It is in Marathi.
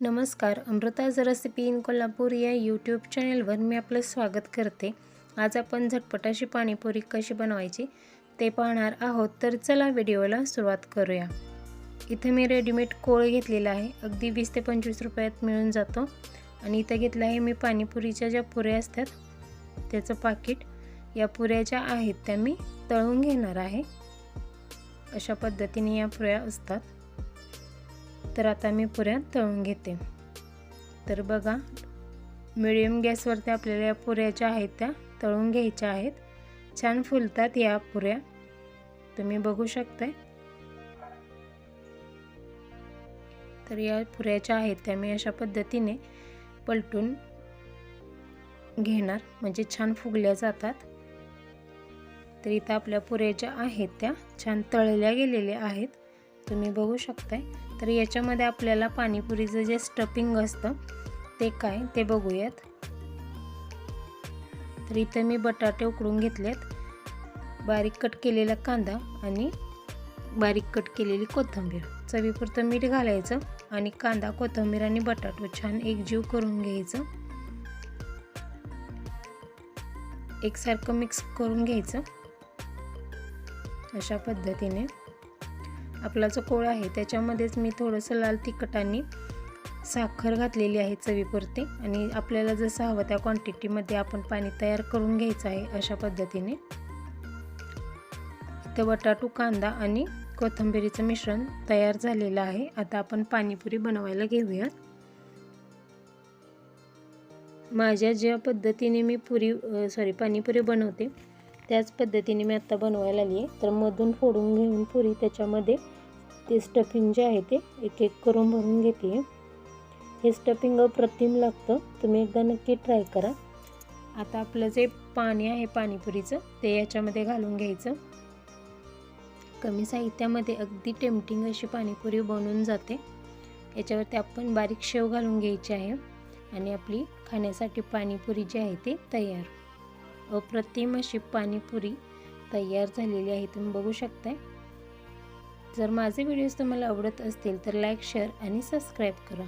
नमस्कार अमृताज रेसिपी इन कोल्हापूर या यूट्यूब चॅनलवर मी आपलं स्वागत करते. आज आपण झटपट अशी पाणीपुरी कशी बनवायची ते पाहणार आहोत. तर चला व्हिडिओला सुरुवात करूया. इथं मी रेडीमेड कोळ घेतलेला आहे. अगदी वीस ते पंचवीस रुपयात मिळून जातो. आणि इथं घेतलं आहे मी पाणीपुरीच्या ज्या पुऱ्या असतात त्याचं पाकिट. या पुऱ्या ज्या आहेत त्या मी तळून घेणार आहे. अशा पद्धतीने या पुऱ्या असतात. तर आता मी पुऱ्या तळून घेते. तर बघा मिडियम गॅसवरती आपल्याला या पुऱ्या ज्या आहेत त्या तळून घ्यायच्या आहेत. छान फुलतात या पुऱ्या. तुम्ही बघू शकताय. तर या पुऱ्याच्या आहेत त्या मी अशा पद्धतीने पलटून घेणार. म्हणजे छान फुगल्या जातात. तर इथं आपल्या पुऱ्या ज्या आहेत त्या छान तळल्या गेलेल्या आहेत. तुम्ही बघू शकताय. तर याच्यामध्ये आपल्याला पाणीपुरीचं जे स्टफिंग असतं ते काय ते बघूयात. तर इथं मी बटाटे उकडून घेतलेत. बारीक कट केलेला कांदा आणि बारीक कट केलेली कोथिंबीर. चवीपुरतं मीठ घालायचं आणि कांदा कोथिंबीर आणि बटाटो छान एकजीव करून घ्यायचं. एकसारखं मिक्स करून घ्यायचं. अशा पद्धतीने. आपला जो कोळ आहे त्याच्यामध्येच मी थोडंसं लाल तिखट आणि साखर घातलेली आहे चवीपुरते. आणि आपल्याला जसं हवं त्या क्वांटिटीमध्ये आपण पाणी तयार करून घ्यायचं आहे अशा पद्धतीने. इथं बटाटू कांदा आणि कोथिंबिरीचं मिश्रण तयार झालेलं आहे. आता आपण पाणीपुरी बनवायला घेऊयात. माझ्या ज्या पद्धतीने मी पुरी सॉरी पाणीपुरी बनवते त्याच पद्धतीने मी आत्ता बनवायला आली आहे तर मधून फोडून घेऊन पुरी त्याच्यामध्ये ते स्टफिंग जे आहे ते एक एक करून भरून घेते हे स्टफिंग अप्रतिम लागतं. तुम्ही एकदा नक्की ट्राय करा. आता आपलं जे पाणी आहे पाणीपुरीचं ते याच्यामध्ये घालून घ्यायचं. कमी साहित्यामध्ये अगदी टेम्पटिंग अशी पाणीपुरी बनून जाते. याच्यावरती आपण बारीक शेव घालून घ्यायची आहे. आणि आपली खाण्यासाठी पाणीपुरी जी आहे ती तयार. अप्रतिम अशी पाणीपुरी तयार झालेली आहे. तुम्ही बघू शकताय. जर माझे व्हिडिओज तुम्हाला आवडत असतील तर लाईक शेअर आणि सबस्क्राईब करा.